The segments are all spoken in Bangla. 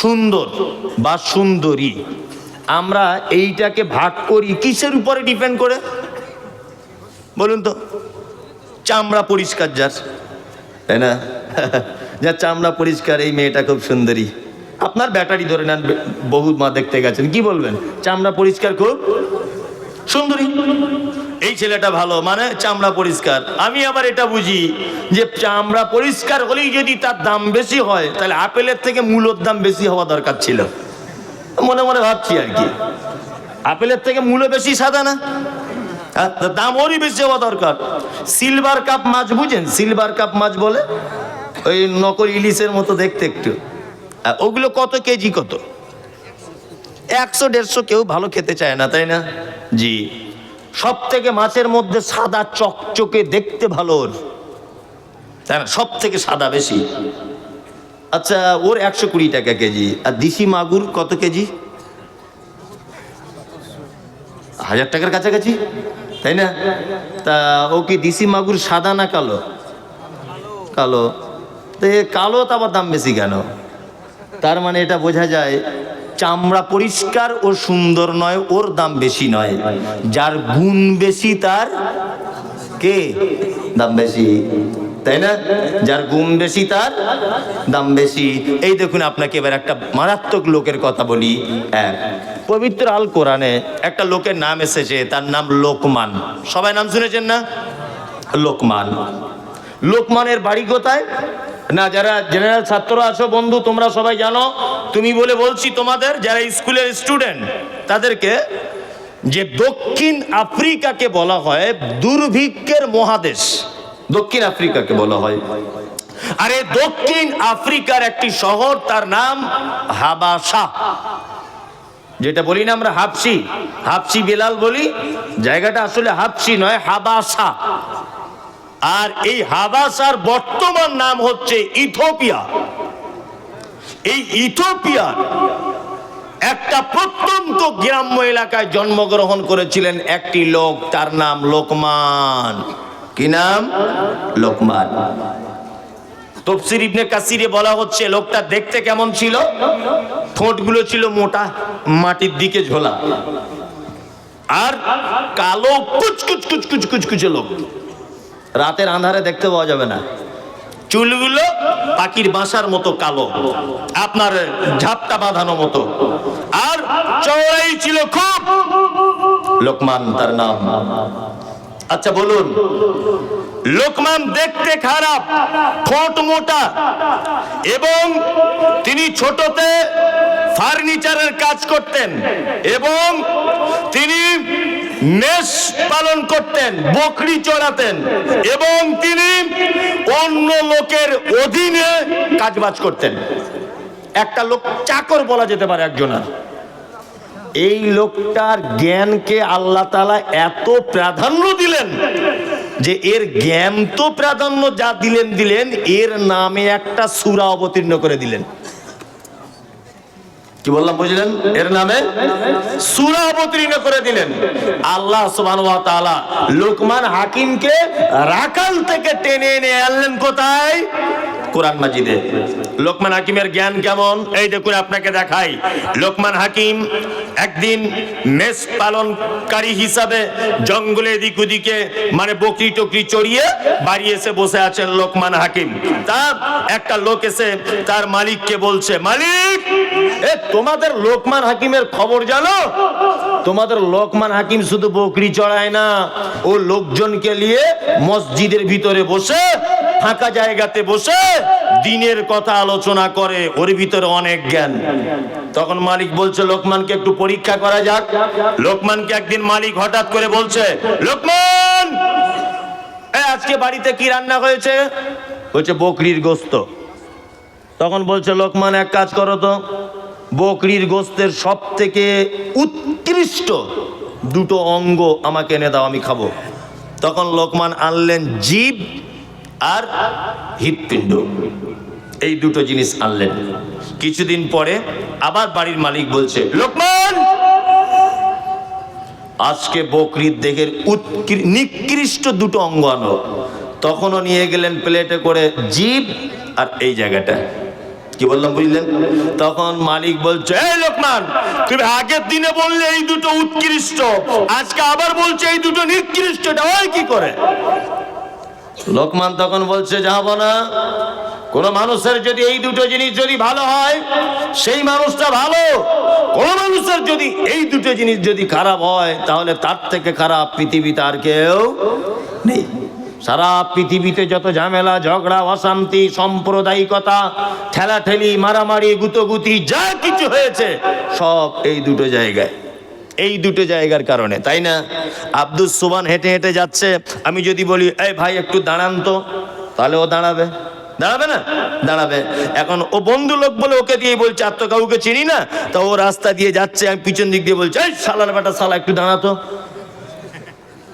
সুন্দর বা সুন্দরী। আমরা এইটাকে ভাগ করি, কিসের উপরে ডিপেন্ড করে? বলুন তো। চামড়া পরিষ্কার, যার। তাই না? যার চামড়া পরিষ্কার, এই মেয়েটা খুব সুন্দরী। আপনার ব্যাটারি ধরে নেন, বহু মা দেখতে গেছেন। কি বলবেন? চামড়া পরিষ্কার খুব সুন্দরী। এই ছেলেটা ভালো মানে চামড়া পরিষ্কার। আমি আবার এটা বুঝি যে চামড়া পরিষ্কার হলেই যদি তার দাম বেশি হয় তাহলে আপেলের থেকে মূলর দাম বেশি হওয়া দরকার ছিল। মনে মনে ভাবছি আর কি। আপেলের থেকে মূল্য বেশি সাদা না? হ্যাঁ, দাম ওরই বেশি হওয়া দরকার। সিলভার কাপ মাছ বুঝেন? সিলভার কাপ মাছ বলে? ওই নকল ইলিশের মতো দেখতে একটু। ওগুলো কত কেজি কত? একশো দেড়শো কেউ ভালো খেতে চায় না তাই না? জি। সব থেকে মাছের মধ্যে সাদা চকচকে দেখতে ভালো তাই না? সব থেকে সাদা বেশি। আচ্ছা ওর একশো কুড়ি টাকা কেজি। আর দিশি মাগুর কত কেজি? হাজার টাকার কাছাকাছি? তাই না? তা ও কি দিশি মাগুর সাদা না কালো? কালো। তো কালো তো আবার দাম বেশি কেন? তার মানে এটা বোঝা যায় চামড়া পরিষ্কার ও সুন্দর নয়, ওর দাম বেশি নয়। যার গুণ বেশি তার কে? দাম বেশি। তাই না? যার গুণ বেশি তার দাম বেশি। এই দেখুন আপনাকে এবার একটা মারাত্মক লোকের কথা বলি। এক পবিত্র আল কোরআনে একটা লোকের নাম এসেছে, তার নাম লোকমান। সবাই নাম শুনেছেন না? লোকমান। লোকমানের বাড়ি কোথায়? না, যারা জেনারেল ছাত্র আছো, বন্ধু, তোমরা সবাই জানো, তুমি বলে বলছি তোমাদের, যারা স্কুলের স্টুডেন্ট তাদেরকে যে দক্ষিণ আফ্রিকাকে বলা হয়, দুর্ভিক্ষের মহাদেশ। দক্ষিণ আফ্রিকাকে বলা হয়। আরে, দক্ষিণ আফ্রিকার একটি শহর, তার নাম হাবাসা। যেটা বলি না আমরা হাফসি হাফসি বেলাল বলি, জায়গাটা আসলে হাফসি নয়, হাবাসা। আর এই হাবাসার বর্তমান নাম হচ্ছে ইথোপিয়া। এই ইথোপিয়ার একটা প্রত্যন্ত গ্রাম্য এলাকায় জন্মগ্রহণ করেছিলেন একটি লোক, তার নাম লোকমান। কি নাম? লোকমান। তফসির ইবনে কাসিরে বলা হচ্ছে, লোকটা দেখতে কেমন ছিল? ঠোঁটগুলো ছিল মোটা, মাটির দিকে ঝোলা। আর কালো কুচকুচ কুচকুচ কুচকুচে লোক। রাতের আন্ধারে দেখতে পাওয়া যাবে না। চুলগুলো পাখির বাসার মতো কালো, আপনার ঝাপটা বাঁধানো মতো। আর চওড়াই ছিল খুব। লোকমান তার নাম। আচ্ছা বলুন, লোকমান দেখতে খারাপ, ঠোঁট মোটা, এবং তিনি ছোটতে ফার্নিচারের কাজ করতেন, এবং তিনি মেষ পালন করতেন, বকরি চড়াতেন, এবং তিনি অন্য লোকের অধীনে কাজবাজ করতেন। একটা লোক চাকর বলা যেতে পারে একজনের। এই লোকটার জ্ঞানকে আল্লাহ তালা এত প্রাধান্য দিলেন যে এর জ্ঞান তো প্রাধান্য যা দিলেন দিলেন, এর নামে একটা সুরা অবতীর্ণ করে দিলেন। কি বললাম, বুঝলেন? এর নামে সুরা অবতীর্ণ করে দিলেন। আল্লাহ তাআলা লোকমান হাকিমকে রাকাল থেকে টেনে এনে আনলেন কোথায়? কোরআন মাজিদে। লোকমান হাকিমের জ্ঞান কেমন? এই দেখুন, আপনাকে দেখাই। লোকমান হাকিম একদিন মেষ পালনকারী হিসাবে জঙ্গলে এদিক ওদিকে মানে বকরি টকরি চড়িয়ে বাড়ি এসে বসে আছেন লোকমান হাকিম। তার একটা লোক এসে তার মালিককে বলছে, মালিক তোমাদের লোকমান হাকিমের খবর জানো? তোমাদের লোকমান হাকিম শুধু বকরি চড়ায় না, ও লোকজনকে নিয়ে মসজিদের ভিতরে বসে, ফাঁকা জায়গাতে বসে দিনের কথা আলোচনা করে, ওর ভিতরে অনেক জ্ঞান। তখন মালিক বলছে, লোকমানকে একটু পরীক্ষা করা যাক। লোকমানকে একদিন মালিক হঠাৎ করে বলছে, লোকমান আজকে বাড়িতে কি রান্না হয়েছে? হচ্ছে বকরির গোস্ত। তখন বলছে, লোকমান, এক কাজ করো তো। বকরির গোস্তের সব থেকে উৎকৃষ্ট দুটো অঙ্গ আমাকে এনে দাও, আমি খাব। তখন লোকমান আনলেন জীব আর হৃৎপিণ্ড। এই দুটো জিনিস আনলেন। কিছুদিন পরে আবার বাড়ির মালিক বলছে, লোকমান, আজকে বকরির দেহের নিকৃষ্ট দুটো অঙ্গ আনো। তখনও নিয়ে গেলেন প্লেটে করে জীব আর এই জায়গাটা কি বললাম বুঝলেন? তখন মালিক বলছে, এই লোকমান তুমি আগের দিনে বললে এই দুটো উৎকৃষ্ট, আজকে আবার বলছে এই দুটো নিকৃষ্ট হয় কি করে? লোকমান তখন বলছে, যাব না। কোন মানুষের যদি এই দুটো জিনিস যদি ভালো হয়, সেই মানুষটা ভালো। কোন মানুষের যদি এই দুটো জিনিস যদি খারাপ হয়, তাহলে তার থেকে খারাপ পৃথিবীতে আর কেউ নেই। সারা পৃথিবীতে যত ঝামেলা, ঝগড়া, অশান্তি, সাম্প্রদায়িকতা, ঠেলাঠেলি, মারামারি, গুতোগুতি, যা কিছু হয়েছে, সব এই দুটো জায়গায়। এই দুটো জায়গার কারণে, তাই না? আব্দুল সুবান হেঁটে হেঁটে যাচ্ছে। আমি যদি বলি, এই ভাই, একটু দাঁড়ান তো। তাহলে ও দাঁড়াবে। দাঁড়াবে না? দাঁড়াবে। এখন ও বন্ধু লোক বলে ওকে দিয়ে বলছে, আর তো কাউকে চিনি না? তো ও রাস্তা দিয়ে যাচ্ছে, আমি পিছন দিক দিয়ে বলছি, এই সালার বেটা সালা একটু দাঁড়াতো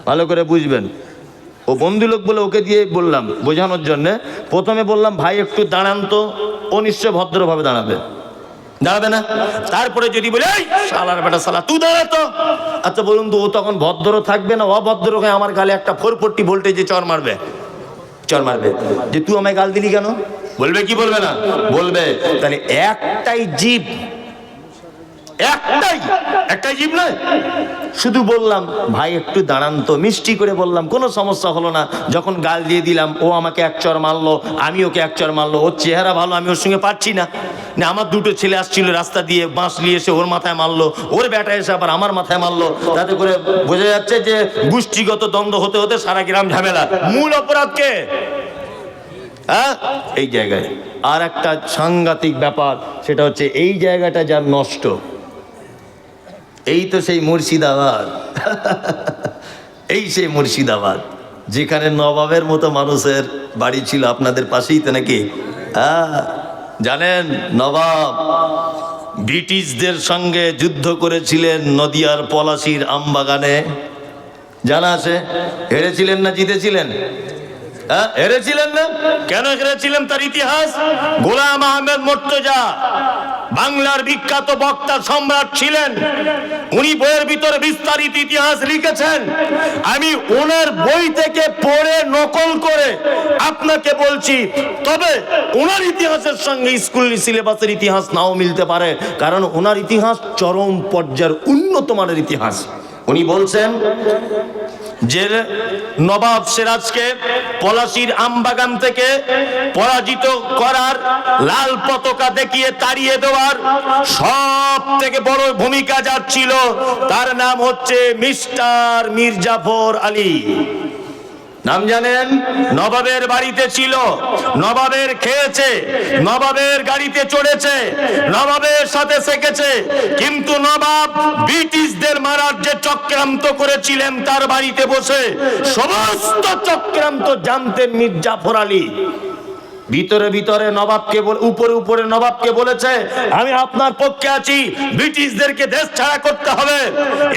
ভালো করে বুঝবেন। ও বন্ধু লোক বলে ওকে দিয়ে বললাম বোঝানোর জন্যে, প্রথমে বললাম, ভাই, একটু দাঁড়ান তো। ও নিশ্চয় ভদ্রভাবে দাঁড়াবে। দাঁড়াবে না? তারপরে যদি বলে শালার বেটা সালা তুই দাঁড়া তো। আচ্ছা বলুন তো, ও তখন ভদ্র থাকবে না? অভদ্র হয়ে আমার গালে একটা ফোর ফোরটি ভোল্টেজে চর মারবে। চর মারবে। যে, তুই আমায় গাল দিলি কেন? বলবে, কি বলবে না? বলবে, তাহলে একটাই জীব একটাই একটাই জীব নয়। শুধু বললাম, ভাই, একটু দাঁড়ান তো। মিষ্টি করে বললাম, কোনো সমস্যা হলো না। যখন গাল দিয়ে দিলাম, ও আমাকে এক চর মারলো, আমি ওকে এক চর মারলো, ওর চেহারা ভালো, আমি ওর সঙ্গে পারছি না। না, আমার দুটো ছেলে আসছিল রাস্তা দিয়ে, বাঁশ নিয়ে এসে ওর মাথায় মারলো, ওর বেটা এসে আবার আমার মাথায় মারলো। তাতে করে বোঝা যাচ্ছে যে, গোষ্ঠীগত দ্বন্দ্ব হতে হতে সারা গ্রাম ঝামেলা। মূল অপরাধকে হ্যাঁ? এই জায়গায়। আর একটা সাংঘাতিক ব্যাপার, সেটা হচ্ছে এই জায়গাটা যার নষ্ট এই তো সেই মুর্শিদাবাদ। এই সেই মুর্শিদাবাদ, যেখানে নবাবের মতো মানুষের বাড়ি ছিল আপনাদের পাশেই তো নাকি? হ্যাঁ জানেন নবাব, ব্রিটিশদের সঙ্গে যুদ্ধ করেছিলেন নদিয়ার পলাশির আমবাগানে। জানা আছে? হেরেছিলেন না জিতেছিলেন? হ্যাঁ হেরেছিলেন না? কেন হেরেছিলেন তার ইতিহাস? গোলাম আহমেদ মোর্তজা। বাংলার বিখ্যাত বক্তা সম্রাট ছিলেন। উনি বইয়ের ভিতরে বিস্তারিত ইতিহাস লিখেছেন। আমি ওনার বই থেকে পড়ে নকল করে আপনাকে বলছি, তবে ওনার ইতিহাসের সঙ্গে স্কুল সিলেবাসের ইতিহাস নাও মিলতে পারে, কারণ ওনার ইতিহাস চরম পর্যায়ের উন্নত মানের ইতিহাস। উনি বলছেন যে নবাব সিরাজকে পলাশির আমবাগান থেকে পরাজিত করার লাল পতাকা দেখিয়ে তাড়িয়ে দেওয়ার সব থেকে বড় ভূমিকা যার ছিল, তার নাম হচ্ছে মিস্টার মির্জাফর আলী। নাম জানেন? নবাবের বাড়িতে ছিল, নবাবের খেয়েছে, নবাবের গাড়িতে চড়েছে, নবাবের সাথে শেখেছে কিন্তু নবাব ব্রিটিশদের মারার যে চক্রান্ত করেছিলেন তার বাড়িতে বসে সমস্ত চক্রান্ত জানতেন মির্জাফর আলী ভিতরে ভিতরে নবাবকে উপরে উপরে নবাবকে বলেছে, আমি আপনার পক্ষে আছি, ব্রিটিশদেরকে দেশ ছাড়া করতে হবে।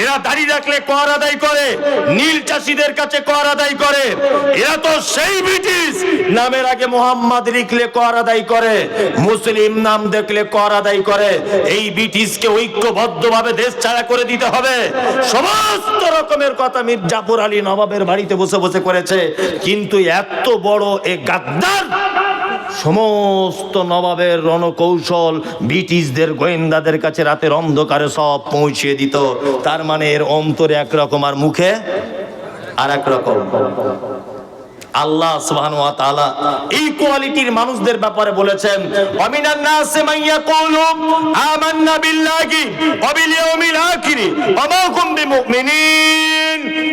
এরা দাড়ি রাখলে কর আদায় করে, নীল চাষিদের কাছে কর আদায় করে। এরা তো সেই ব্রিটিশ, নামের আগে মোহাম্মদ লিখলে কর আদায় করে, মুসলিম নাম দেখলে কর আদায় করে। এই ব্রিটিশকে ঐক্যবদ্ধভাবে দেশ ছাড়া করে দিতে হবে। সমস্ত রকমের কথা মির্জাফর আলী নবাবের বাড়িতে বসে বসে করেছে। কিন্তু এত বড় এ গাদ্দার সমস্ত নবাবের রণকৌশল ব্রিটিশদের, গোয়েন্দাদের কাছে রাতের অন্ধকারে সব পৌঁছিয়ে দিত। তার মানে এর অন্তরে একরকম আর মুখে আর একরকম আল্লাহ এই কোয়ালিটির মানুষদের ব্যাপারে বলেছেন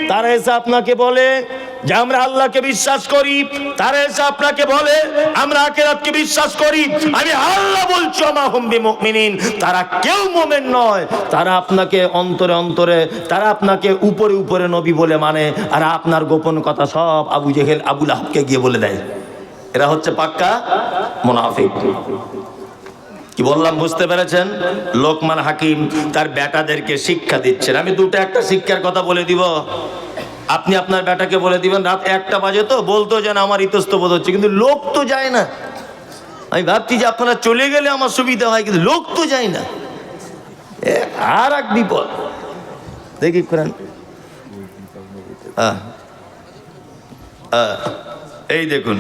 তারা এসে আপনাকে বলে যে আমরা আল্লাহকে বিশ্বাস করি, তারা এসে আপনাকে বলে, আমরা আখিরাতকে বিশ্বাস করি। আমি আল্লাহ বলছি ওয়া মা হুম বিমুমিনিন। তারা কেউ মুমিন নয়, তারা আপনাকে অন্তরে অন্তরে, তারা আপনাকে উপরে উপরে নবী বলে মানে আর আপনার গোপন কথা সব আবু জেহেল আবুল আহবকে গিয়ে বলে দেয়। এরা হচ্ছে পাক্কা মোনাফিক। কি বললাম, বুঝতে পেরেছেন? লোকমান হাকিম তার বেটাদেরকে শিক্ষা দিচ্ছেন। আমি দুটো একটা শিক্ষার কথা বলে দিব। আপনি আপনার বেটাকে বলে দিবেন, রাত একটা বাজে তো, বলতো যেন আমার ইতস্তবোধ হচ্ছে, কিন্তু লোক তো যায় না। আমি ভাবছি যে আপনারা চলে গেলে আমার সুবিধা হয়, কিন্তু লোক তো যায় না। আর এক বিপদ। দেখি, কোরআন। এই দেখুন।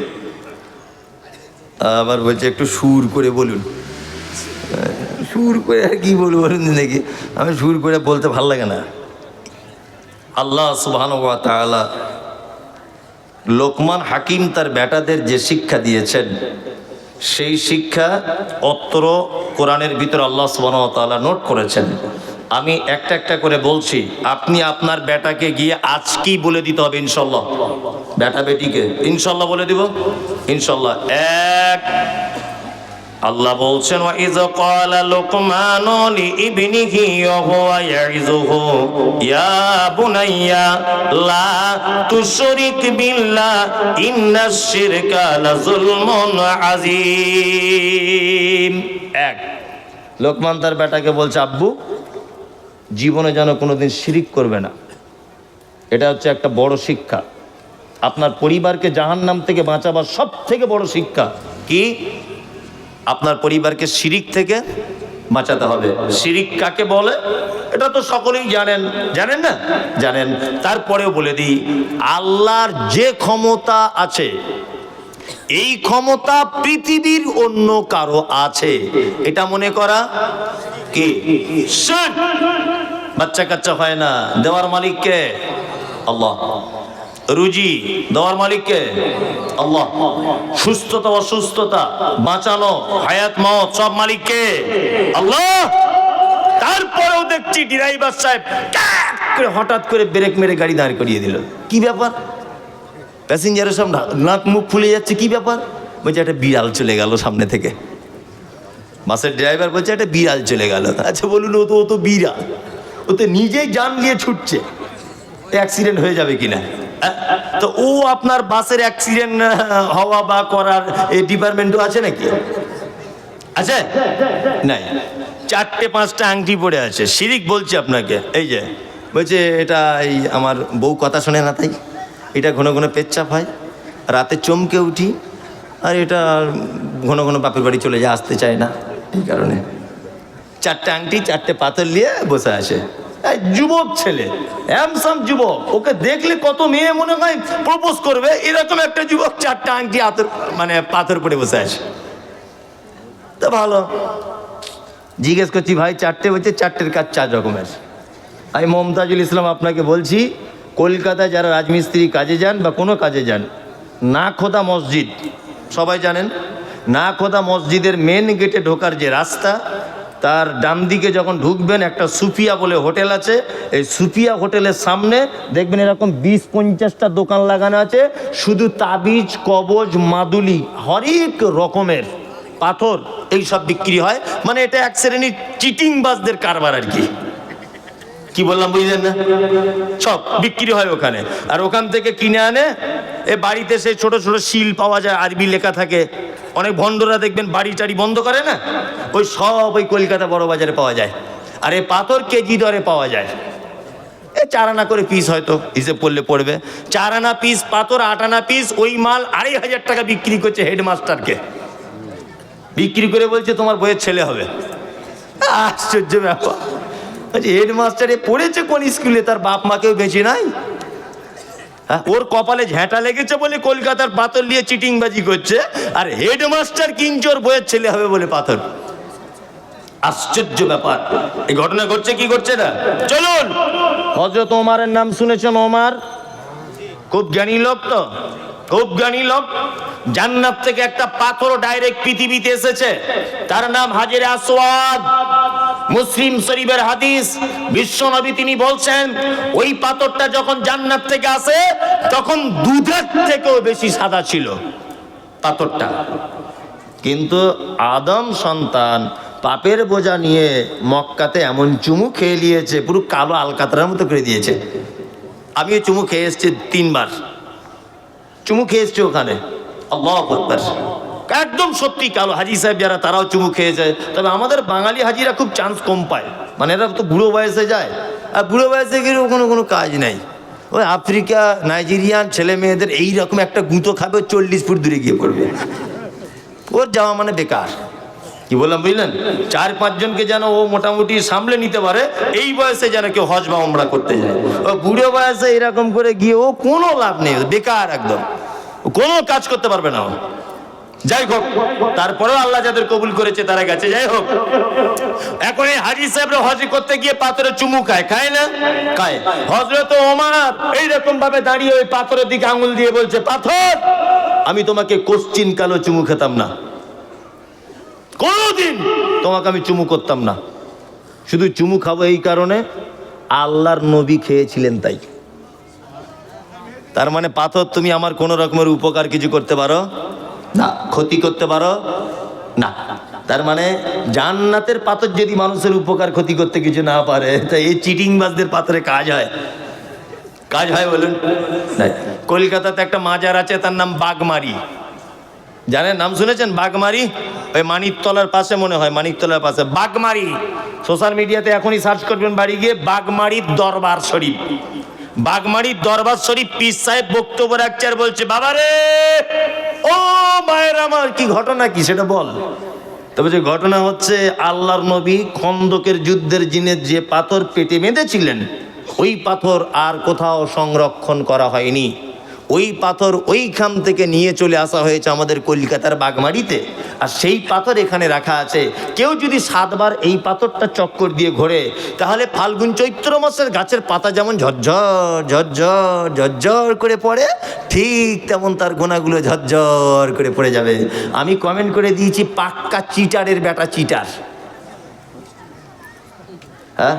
আবার বলছে, একটু সুর করে বলুন। সুর করে আর কি বলব বলুন নাকি আমি সুর করে বলতে ভালো লাগে না। আল্লাহ সুবহান ওয়া লোকমান হাকিম তার বেটাদের যে শিক্ষা দিয়েছেন, সেই শিক্ষা অত্র কোরআনের ভিতর আল্লাহ সুবহান ওয়া নোট করেছেন। আমি একটা একটা করে বলছি, আপনি আপনার বেটাকে গিয়ে আজকেই বলে দিতে হবে ইনশাল্লাহ। বেটা বেটিকে ইনশাল্লাহ বলে দিব? ইনশাল্লাহ। এক আল্লাহ বলছেন ইয লা এক, লোকমান তার বেটাকে বলছে, আব্বু, জীবনে যেন কোনোদিন শিরিক করবে না। এটা হচ্ছে একটা বড় শিক্ষা। আপনার পরিবারকে জাহান্নাম থেকে বাঁচাবার সব থেকে বড় শিক্ষা কি? আপনার পরিবারকে শিরিক থেকে বাঁচাতে হবে। শিরিক কাকে বলে? এটা তো সকলেই জানেন। জানেন না? জানেন। তারপরেও বলে দিই, আল্লাহর যে ক্ষমতা আছে, এই ক্ষমতা পৃথিবীর অন্য কারও আছে। এটা মনে করা কি। বাচ্চা কাচ্চা হয় না। দেওয়ার মালিককে আল্লাহ। রুজি দেওয়ার মালিককে? আল্লাহ। সুস্থতা, অসুস্থতা, বাঁচানো, হায়াত, মত, সব মালিককে? আল্লাহ! তারপরেও দেখছি ড্রাইভার সাহেব করে হঠাৎ করে ব্রেক মেরে গাড়ি দাঁড় করিয়ে দিল। কি ব্যাপার? প্যাসেঞ্জারের সব নাক মুখ ফুলে যাচ্ছে, কি ব্যাপার? বলছে, একটা বিড়াল চলে গেল সামনে থেকে। বাসের ড্রাইভার বলছে, একটা বিড়াল চলে গেল। আচ্ছা বলুন, ও তো ও তো বিড়াল। ও তো নিজেই জান নিয়ে ছুটছে। অ্যাক্সিডেন্ট হয়ে যাবে কিনা? তো ও আপনার বাসের অ্যাক্সিডেন্ট হওয়া বা করার এই ডিপার্টমেন্টও আছে নাকি? আছে? নাই। চারটে পাঁচটা আংটি পড়ে আছে। শিরিক বলছে আপনাকে, এই যে, বলছে এটা এই আমার বউ কথা শোনে না তাই। এটা ঘন ঘন পেচ্ছাপ হয়। রাতে চমকে উঠি। আর এটা ঘন ঘন বাপের বাড়ি চলে যায়, আসতে চায় না, এই কারণে। চারটে আংটি, চারটে পাথর নিয়ে বসে আছে। যুবক ছেলে হ্যামসাম যুবক, ওকে দেখলে কত মেয়ে মনে হয় প্রপোজ করবে, এরকম একটা যুবক চারটা আংটি হাতের মানে পাথর পড়ে বসে আছে। তো ভালো। জিজ্ঞেস করছি, ভাই, চারটে বলছে চারটের কাজ চার রকমের। আমি মমতাজুল ইসলাম আপনাকে বলছি, কলকাতায় যারা রাজমিস্ত্রি কাজে যান বা কোনো কাজে যান, না খোদা মসজিদ। সবাই জানেন, না খোদা মসজিদের মেন গেটে ঢোকার যে রাস্তা তার ডান দিকে যখন ঢুকবেন, একটা সুফিয়া বলে হোটেল আছে। এই সুফিয়া হোটেলের সামনে দেখবেন এরকম বিশ পঞ্চাশটা দোকান লাগানো আছে। শুধু তাবিজ, কবজ, মাদুলি, হরেক রকমের পাথর এই সব বিক্রি হয়। মানে এটা এক শ্রেণির চিটিং বাসদের কারবার আর কি। কি বললাম, বুঝলেন না? সব বিক্রি হয় ওখানে। আর ওখান থেকে কিনে আনে। এ বাড়িতে সেই ছোট ছোট শিল পাওয়া যায়, আরবি লেখা থাকে। অনেক ভণ্ডরা দেখবেন বাড়ি টাড়ি বন্ধ করে না? ওই সব ওই কলকাতা বড় বাজারে পাওয়া যায়। আর এই পাথর কেজি দরে পাওয়া যায়। এ চার আনা করে পিস হয়তো হিসেব করলে পড়বে। চার আনা পিস পাথর আট আনা পিস ওই মাল আড়াই হাজার টাকা বিক্রি করছে হেডমাস্টারকে। বিক্রি করে বলছে তোমার বইয়ের ছেলে হবে। আশ্চর্য ব্যাপার। বলছি হেডমাস্টারে পড়েছে কোন স্কুলে তার বাপ মাকেও বেঁচে নাই? ওর কপালে ঝ্যাঁটা লেগেছে বলে কলকাতার পাথর নিয়ে চিটিংবাজি করছে, আর হেডমাস্টার কিঞ্চোর বইয়ের ছেলে হবে বলে পাথর। আশ্চর্য ব্যাপার। এই ঘটনা ঘটছে, কি ঘটছে না? চলুন! হজরত ওমারের নাম শুনেছেন ওমার? খুব জ্ঞানী লোক তো। জ্ঞানী লোক। জান্নাত থেকে একটা পাথর ডাইরেক্ট পৃথিবীতে এসেছে। তার নাম হাজির আসওয়াদ মুসলিম শরীফের হাদিস। বিশ্বনবী তিনি বলছেন, ওই পাথরটা যখন জান্নাত থেকে আসে, তখন দুধের থেকেও বেশি সাদা ছিল পাথরটা। কিন্তু আদম সন্তান পাপের বোঝা নিয়ে মক্কাতে এমন চুমু খেয়ে নিয়েছে, পুরো কালো আলকাতরার মতো করে দিয়েছে। আমিও চুমু খেয়ে এসেছি তিনবার। চুমু খেয়েছে ওখানে। একদম সত্যি, কালো হাজি সাহেব যারা, তারাও চুমু খেয়ে খেয়েছে। তবে আমাদের বাঙালি হাজিরা খুব চান্স কম পায়। মানে এরা তো বুড়ো বয়সে যায়। আর বুড়ো বয়সে গেলেও কোনো কোনো কাজ নাই। ওই আফ্রিকা, নাইজেরিয়ান ছেলে মেয়েদের এইরকম একটা গুঁতো খাবে চল্লিশ ফুট দূরে গিয়ে পড়বে। ওর যাওয়া মানে বেকার। কি বললাম, বুঝলেন? চার পাঁচজনকে যেন ও মোটামুটি সামলে নিতে পারে, এই বয়সে যেন কেউ হজ বা ওমরা করতে যায়। ও বুড়ো বয়সে এরকম করে গিয়ে ও কোনো লাভ নেই বেকার একদম। কোনো কাজ করতে পারবে না যাই হোক, তারপরেও আল্লাহ যাদের কবুল করেছে, তারা গেছে। যাই হোক, এখন এই হাজি সাহেবরা হজ করতে গিয়ে পাথরে চুমু খায়। খায় না? খায়। হজরত ওমার এইরকম ভাবে দাঁড়িয়ে ওই পাথরের দিকে আঙুল দিয়ে বলছে, পাথর, আমি তোমাকে কোশ্চিন কালো চুমু খেতাম না। কোনোদিন তোমাকে আমি চুমু করতাম না। শুধু চুমু খাব এই কারণে আল্লাহর নবী খেয়েছিলেন তাই। তার মানে পাথর তুমি আমার কোনো রকমের উপকার কিছু করতে পারো? না, ক্ষতি করতে পারো? না। তার মানে জান্নাতের পাথর যদি মানুষের উপকার, ক্ষতি করতে কিছু না পারে তা এই চিটিংবাজদের পাথরে কাজ হয়। কাজ হয় বলুন। কলকাতাতে একটা মাজার আছে, তার নাম বাগমারি। জানেন নাম শুনেছেন? বাঘমারি? ওই মানিকতলার পাশে মনে হয়, মানিকতলার পাশে। বাঘমারি। সোশ্যাল মিডিয়াতে এখনই সার্চ করবেন বাড়ি গিয়ে, বাঘমারির দরবার শরীফ। বাগমারির দরবার শরীফ পীর সাহেব বক্তব্য রাখছে আর বলছে, বাবারে, ও মায়ের আমার, কি ঘটনা কি? সেটা বল। তবে যে ঘটনা হচ্ছে, আল্লাহর নবী খন্দকের যুদ্ধের জিনে যে পাথর পেটে বেঁধেছিলেন, ওই পাথর আর কোথাও সংরক্ষণ করা হয়নি। ওই পাথর ওইখান থেকে নিয়ে চলে আসা হয়েছে আমাদের কলকাতার বাগমারিতে আর সেই পাথর এখানে রাখা আছে। কেউ যদি সাতবার এই পাথরটা চক্কর দিয়ে ঘোরে, তাহলে ফাল্গুন চৈত্র মাসের গাছের পাতা যেমন ঝরঝর ঝরঝর ঝরঝর করে পড়ে, ঠিক তেমন তার গোনাগুলো ঝরঝর করে পড়ে যাবে। আমি কমেন্ট করে দিয়েছি, পাক্কা চিটারের বেটা চিটার হ্যাঁ?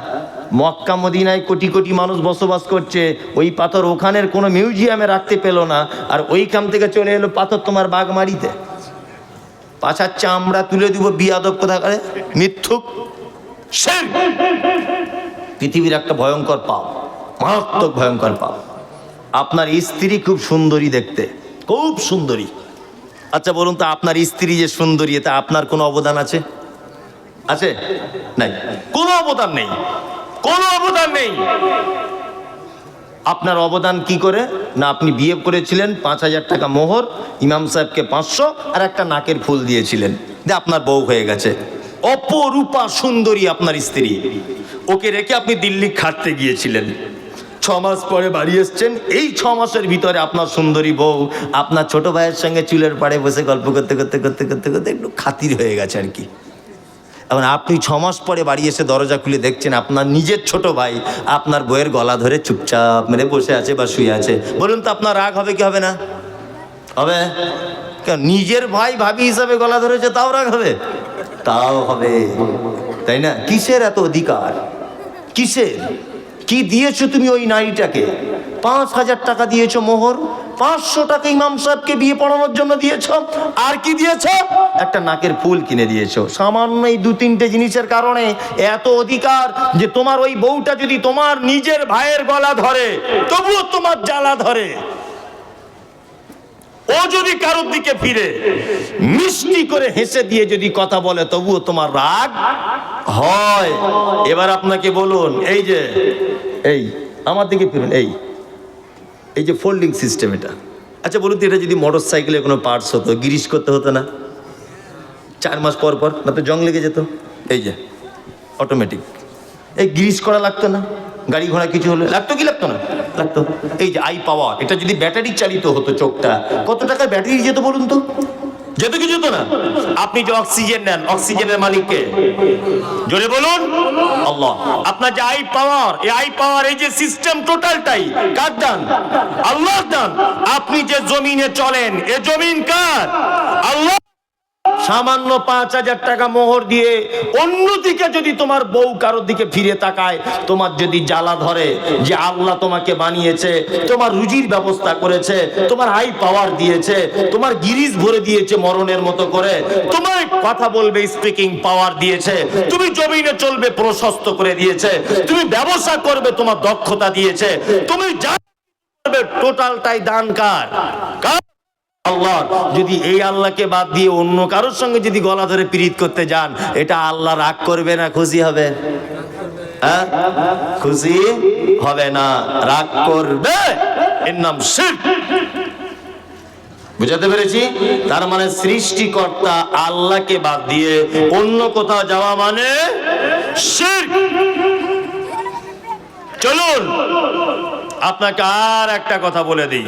মক্কা মদিনায় কোটি কোটি মানুষ বসবাস করছে, ওই পাথর ওখানের কোনো মিউজিয়ামে রাখতে পেল না, আর ওইখান থেকে চলে এলো পাথর তোমার বাগমারিতে পাছার চামড়া তুলে দিব বিয়াদব কোথা করে মিথ্যুক পৃথিবীর একটা ভয়ঙ্কর পাপ, মারাত্মক ভয়ঙ্কর পাপ। আপনার স্ত্রী খুব সুন্দরী দেখতে, খুব সুন্দরী। আচ্ছা বলুন তো আপনার স্ত্রী যে সুন্দরী, এতে আপনার কোনো অবদান আছে? আছে? নাই। কোনো অবদান নেই। কোনো অবদান নেই। আপনার অবদান কি করে? না, আপনি বিয়ে করেছিলেন, পাঁচ হাজার টাকা মোহর, ইমাম সাহেবকে পাঁচশো, আর একটা নাকের ফুল দিয়েছিলেন। যে আপনার বউ হয়ে গেছে। অপরূপা সুন্দরী আপনার স্ত্রী। ওকে রেখে আপনি দিল্লি খাটতে গিয়েছিলেন। ছ মাস পরে বাড়ি এসছেন। এই ছ মাসের ভিতরে আপনার সুন্দরী বউ, আপনার ছোট ভাইয়ের সঙ্গে চুলের পাড়ে বসে গল্প করতে করতে করতে করতে করতে একটু খাতির হয়ে গেছে আর কি। এখন আপনি ছ মাস পরে বাড়ি এসে দরজা খুলে দেখছেন আপনার নিজের ছোট ভাই আপনার বইয়ের গলা ধরে চুপচাপ মেরে বসে আছে বা শুয়ে আছে। বলুন তো আপনার রাগ হবে কি হবে না? হবে? কেন, নিজের ভাই ভাবি হিসাবে গলা ধরেছে, তাও রাগ হবে? তাও হবে। তাই না? কিসের এত অধিকার? কিসের? কি দিয়েছ তুমি ওই নারীটাকে? পাঁচ হাজার টাকা দিয়েছ মোহর পাঁচশো টাকা ইমাম সাহেবকে বিয়ে পড়ানোর জন্য দিয়েছ? আর কি দিয়েছ? একটা নাকের ফুল কিনে দিয়েছ। সামান্য এই দু তিনটে জিনিসের কারণে এত অধিকার যে তোমার ওই বউটা যদি তোমার নিজের ভাইয়ের গলা ধরে, তবুও তোমার জ্বালা ধরে। ও যদি কারোর দিকে ফিরে, মিষ্টি করে হেসে দিয়ে যদি কথা বলে, তবুও তোমার রাগ হয়। এবার আপনাকে বলুন, এই যে, এই, আমার দিকে ফিরুন, এই। এই যে ফোল্ডিং সিস্টেম এটা। আচ্ছা বলুন তো, এটা যদি মোটর সাইকেলে কোনো পার্টস হতো গিরিশ করতে হতো না? চার মাস পর পর, না তো জং লেগে যেত? এই যে অটোমেটিক এই গিরিশ করা লাগতো না? গাড়ি ঘোড়া কিছু হলে, লাগতো কি লাগতো না? লাগতো। এই যে আই পাওয়ার এটা যদি ব্যাটারি চালিত হতো চোখটা, কত টাকার ব্যাটারি যেত বলুন তো? যেত কিছু তো না? আপনি যে অক্সিজেন নেন, অক্সিজেনের মালিককে। জোরে বলুন। আল্লাহ। আপনার যে আই পাওয়ার, এই আই পাওয়ার, এই যে সিস্টেম টোটালটাই, কার দান? আল্লাহর দান। আপনি যে জমিনে চলেন, এ জমিন কার? আল্লাহ সামান্য পাঁচ হাজার টাকা মোহর দিয়ে অন্যদিকে যদি তোমার বউ কারোর দিকে ফিরে তাকায়, তোমার যদি জ্বালা ধরে যে আল্লাহ তোমাকে বানিয়েছে, তোমার রুজির ব্যবস্থা করেছে, তোমার হাই পাওয়ার দিয়েছে, তোমার গিরিজ ভরে দিয়েছে মরণের মতো করে তোমার কথা বলবে স্পিকিং পাওয়ার দিয়েছে, তুমি জমিনে চলবে, প্রশস্ত করে দিয়েছে, তুমি ব্যবসা করবে, তোমার দক্ষতা দিয়েছে, তুমি যা টোটালটাই দান কার? আল্লাহ, যদি এই আল্লাহকে বাদ দিয়ে অন্য কারোর সঙ্গে যদি গলা ধরে পীড়িত করতে যান, এটা আল্লাহ রাগ করবে না, খুশি হবে? হ্যাঁ? খুশি হবে না, রাগ করবে। এর নাম শিরক বুঝাতে পেরেছি? তার মানে সৃষ্টিকর্তা আল্লাহকে বাদ দিয়ে অন্য কোথাও যাওয়া মানে চলুন, আপনাকে আর একটা কথা বলে দিই।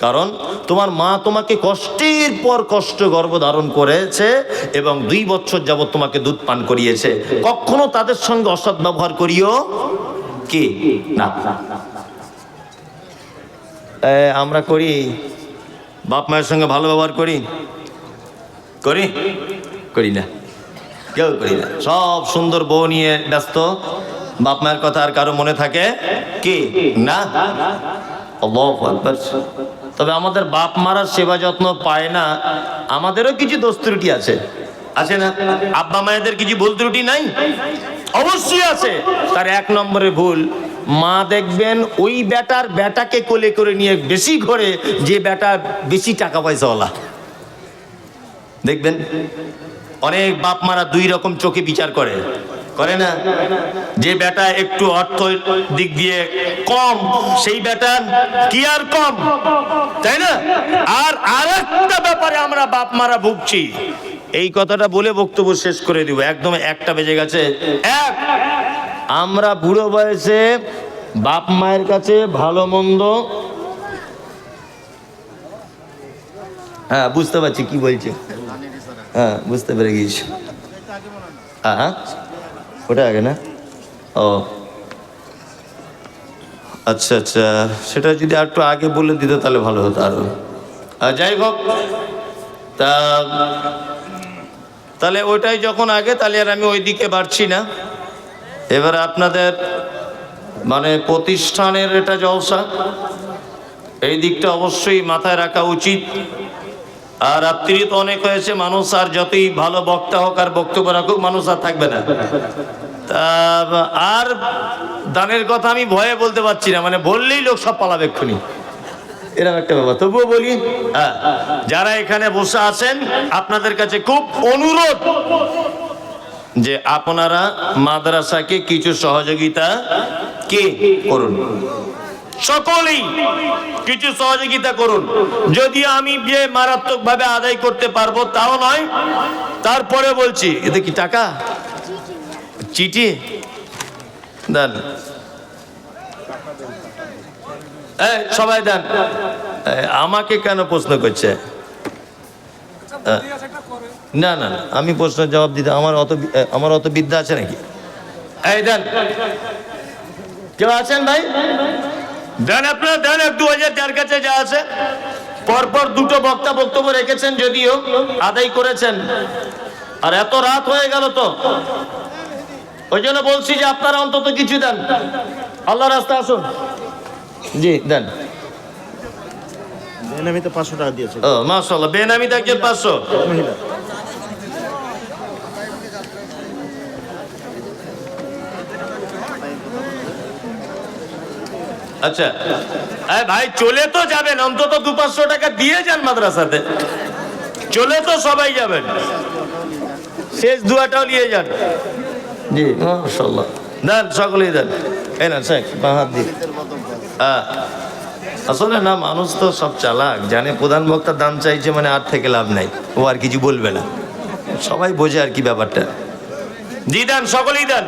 কারণ তোমার মা তোমাকে কষ্টের পর কষ্ট গর্ভ ধারণ করেছে এবং দুই বছর যাবৎ তোমাকে দুধ পান করিয়েছে। কখনো তাদের সঙ্গে অসৎ ব্যবহার করিও? কি? না। আমরা করি। বাপ মায়ের সঙ্গে ভালো ব্যবহার করি? করি? করি না। কেউ করি না। সব সুন্দর বউ নিয়ে ব্যস্ত। বাপ মায়ের কথা আর কারও মনে থাকে? কি? না? আল্লাহু আকবার। তবে আমাদের বাপ মারা সেবা যত্ন পায় না। আমাদেরও কিছু দোষ ত্রুটি আছে। আছে না? আব্বা মায়েদের কিছু ভুল ত্রুটি নাই? অবশ্যই আছে। তার এক নম্বরে ভুল, মা দেখবেন ওই বেটার বেটাকে কোলে করে নিয়ে বেশি ঘরে, যে বেটা বেশি টাকা পয়সাওয়ালা দেখবেন, অনেক বাপ মারা দুই রকম চোখে বিচার করে। করে না? যে বেটা একটু অর্থ দিক দিয়ে কম, সেই বেটা কি আর কম? তাই না? আর আরেকটা ব্যাপারে আমরা বাপ মারা ভুগছি। এই কথাটা বলে বক্তব্য শেষ করে দিব। একদম একটা বেজে গেছে। এক, আমরা বুড়ো বয়সে বাপ মায়ের কাছে ভালো মন্দ হ্যাঁ বুঝতে পারছি কি বলছে। হ্যাঁ বুঝতে পেরে গিয়েছি। হ্যাঁ ওটা আগে না? ও। আচ্ছা আচ্ছা। সেটা যদি আর একটু আগে বলে দিত তাহলে ভালো হতো আরও। যাই হোক, তা, তাহলে ওইটাই যখন আগে, তাহলে আর আমি ওই দিকে বাড়ছি না। এবার আপনাদের মানে প্রতিষ্ঠানের এটা জলসা। এই দিকটা অবশ্যই মাথায় রাখা উচিত। আর রাত্রি তো অনেক হয়েছে মানুষ আর যতই ভালো বক্তা হোক আর বক্তব্য রাখুক মানুষ আর থাকবে না। তা আর দানের কথা আমি ভয়ে বলতে পারছি না মানে বললেই লোক সব পালাবে এক্ষুনি। এরকম একটা ব্যাপার। তবুও বলি হ্যাঁ যারা এখানে বসে আছেন আপনাদের কাছে খুব অনুরোধ যে আপনারা মাদ্রাসাকে কিছু সহযোগিতা কি করুন। সকলেই কিছু সহযোগিতা করুন। যদি আমি যে মারাত্মক ভাবে আদায় করতে পারব তাও নয় তারপরে বলছি এতে কি টাকা? চিঠি? দেন। সবাই দেন। আমাকে কেন প্রশ্ন করছে? না না, আমি প্রশ্নের জবাব দিতে আমার অত আমার অত বিদ্যা আছে নাকি? এই দেন। কেউ আছেন ভাই? দেন আপনারা দেন এক দু হাজার যার কাছে যা আছে। পরপর দুটো বক্তা বক্তব্য রেখেছেন যদিও আদায় করেছেন। আর এত রাত হয়ে গেল তো। ওই জন্য বলছি যে আপনারা অন্তত কিছু দেন। আল্লাহ রাস্তা আসুন। জি দেন। আমি তো পাঁচশো টাকা দিয়েছি। ও মাশাল্লাহ বেনামি একজন পাঁচশো। আচ্ছা। ভাই চলে তো যাবেন অন্তত দু পাঁচশো টাকা দিয়ে যান মাদ্রাসাতে। চলে তো সবাই যাবেন। শেষ দুয়াটাও নিয়ে যান। জি মাশাল্লাহ দেন সকলেই দেন। এই না শেখ বাঁ হাত দিয়ে। হ্যাঁ। আসলে না মানুষ তো সব চালাক জানে প্রধান বক্তা দাম চাইছে মানে আর থেকে লাভ নাই। ও আর কিছু বলবে না। সবাই বোঝে আর কি ব্যাপারটা। জি দেন সকলেই দেন।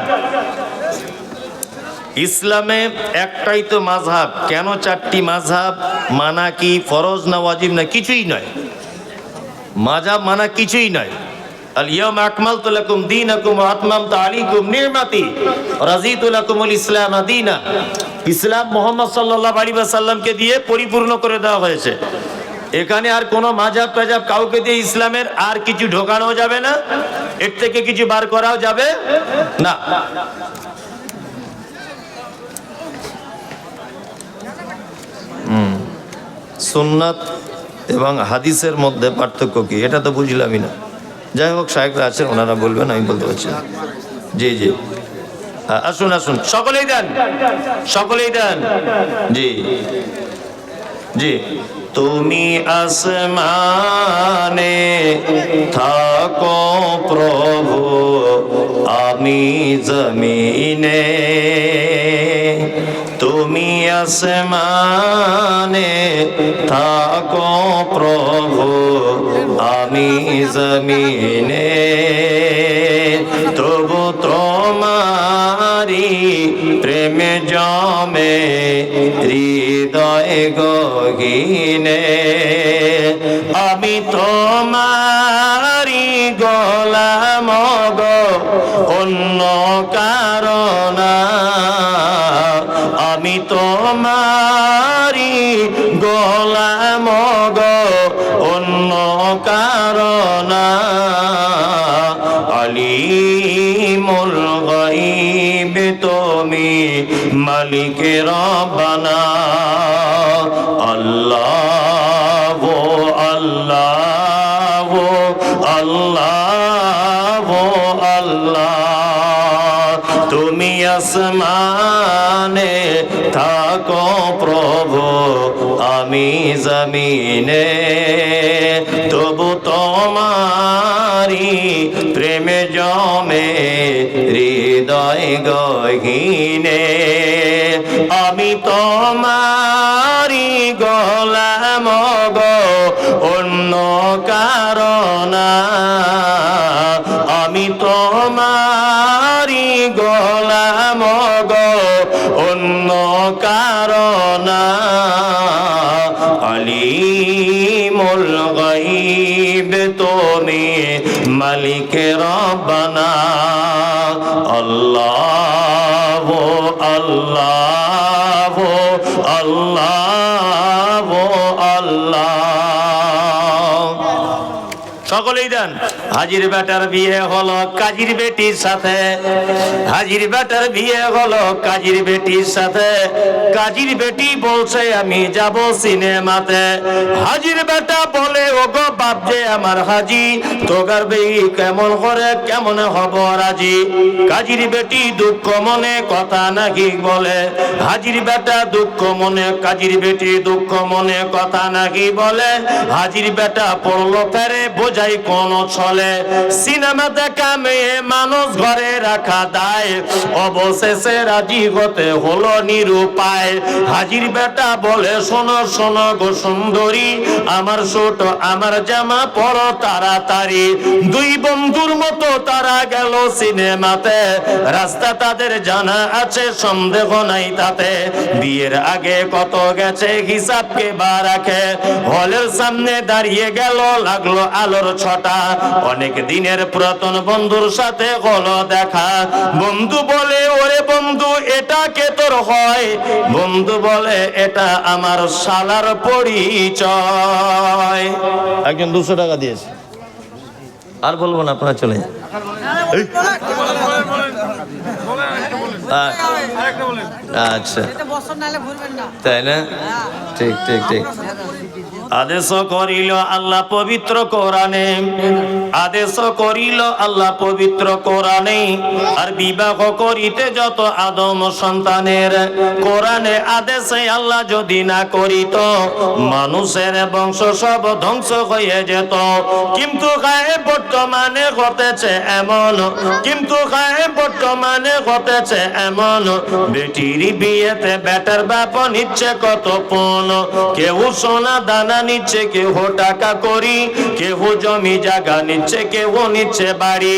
ইসলামে একটাই তো মাযহাব কেন চারটি মাযহাব মানা কি ফরজ না ওয়াজিব না কিছুই নয়। মাযহাব মানা কিছুই নয়। ইসলাম মুহাম্মদ দিয়ে পরিপূর্ণ করে দেওয়া হয়েছে। এখানে আর কোনো টাজাব কাউকে দিয়ে ইসলামের আর কিছু ঢোকানো যাবে না, এর থেকে কিছু বার করাও যাবে না। সুন্নাত এবং হাদিসের মধ্যে পার্থক্য কি? এটা তো বুঝলামই না। যাই হোক, সাহেবরা আছেন, ওনারা বলবেন, আমি বলতে পারছি জি জি। আসুন আসুন। সকলেই দেন সকলেই দেন। জি। জি। তুমি আসমানে থাকো প্রভু, আমি জমিনে। তুমি আসমানে থাকো প্রভু আমি জমিনে। তবু তোমারি প্রেম জমে হৃদয় গহিনে আমি তোমারি মালিক রব্বানা। আল্লাহ ও আল্লাহ ও আল্লাহ ও আল্লাহ। তুমি আসমানে থাকো প্রভু, আমি জমিনে। তবু তোমারি প্রেমে জমে, হৃদয় গহিনে। আমি তোমারি গোলাম গো অন্য কারণ আমি তোমারি গোলাম গো অন্য কারণ আলিমুল গাইব তুমি মালিক রব্বানা। হাজির বেটার বিয়ে হলো কাজীর বেটির সাথে। হাজির বেটার বিয়ে হলো কাজীর বেটির সাথে। কাজীর বেটি বলছে, আমি যাব সিনেমাতে। হাজির বেটা বলে ও গো বাপ যে আমার হাজি, তোগার বেই কেমন করে, কেমন হব রাজি? কাজীর বেটি দুঃখ মনে কথা নাকি বলে? হাজির বেটা দুঃখ মনে, কাজীর বেটি দুঃখ মনে কথা নাকি বলে? হাজির বেটা পড়ল ফেরে, বোঝাই কোন ছলে। সিনেমা দেখা মেয়ে মানুষ ঘরে রাখা দায়। অবশেষে রাজি হতে হলো নিরুপায়। হাজির বেটা বলে, শোনো শোনো গো সুন্দরী, আমার ছোট, আমার জামা পরো তাড়াতাড়ি। দুই বন্ধুর মতো তারা গেল সিনেমাতে। রাস্তা তাদের জানা আছে, সন্দেহ নাই তাতে। বিয়ের আগে কত গেছে, হিসাব কে বা রাখে? হলের সামনে দাঁড়িয়ে গেল, লাগল আলোর ছটা। অনেক দিনের পুরাতন বন্ধুর সাথে হলো দেখা। বন্ধু বলে ওরে বন্ধু এটা কে তোর হয়? বন্ধু বলে এটা আমার শালার পরিচয়। একজন দুশো টাকা দিয়েছে। আর বলব না আপনারা চলে যান। আচ্ছা। তাই না? ঠিক ঠিক ঠিক। আদেশ করিল আল্লাহ পবিত্র কোরআনে। আদেশ করিল আল্লাহ পবিত্র কোরআনে। আর বিবাহ করিতে যত আদম সন্তানের, কোরআনে আদেশে আল্লাহ যদি না করিত, মানুষের বংশ সব ধ্বংস হয়ে যেত। কিন্তু গায়ে বর্তমানে ঘটেছে এমন, কিন্তু গায়ে বর্তমানে ঘটেছে এমন। বেটির বিয়েতে বেটার বাপ নিচ্ছে কত পণ কেউ সোনা দানা নিচ্ছে কেউ টাকা করি কেউ জমি জায়গা নিচ্ছে কেউ নিচ্ছে বাড়ি।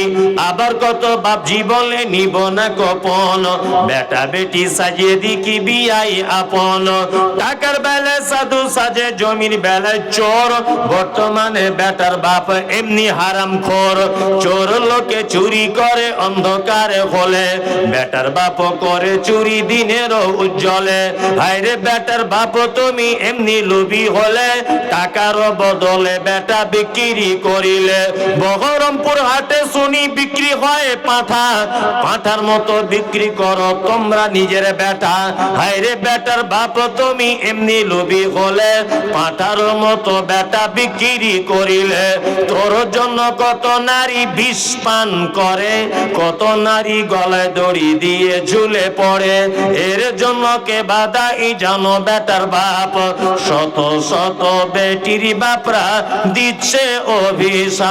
আবার কত বাপ জীবনে নিব না কপন, বেটা বেটি সাজিয়ে দি কি বিয়াই আপন। টাকার বেলে সাধু সাজে, জমির বেলায় চোর। বর্তমানে বেটার বাপ এমনি হারাম খোর। চোর লোকে চুরি করে অন্ধকারে হলে, বেটার বাপ করে চুরি দিনের উজ্জ্বলে। হায়রে বেটার বাপ, তুমি এমনি লোভী হলে টাকার বদলে বেটা বিক্রি করিলে। বহরমপুর হাটে শুনি বিক্রি হয় পাঠা। পাঠার মতো বিক্রি করো তোমরা নিজের বেটা। হায়রে বেটার বাপ তুমি এমনি লোভী হলে। পাঠার মতো বেটা বিক্রি করিলে। তোর জন্য কত নারী বিষ পান করে। কত নারী গলায় দড়ি দিয়ে ঝুলে পড়ে। এর জন্য কে বাদাই জানো বেটার বাপ। শত শত বেটির বাপরা দিচ্ছে অভিশাপ।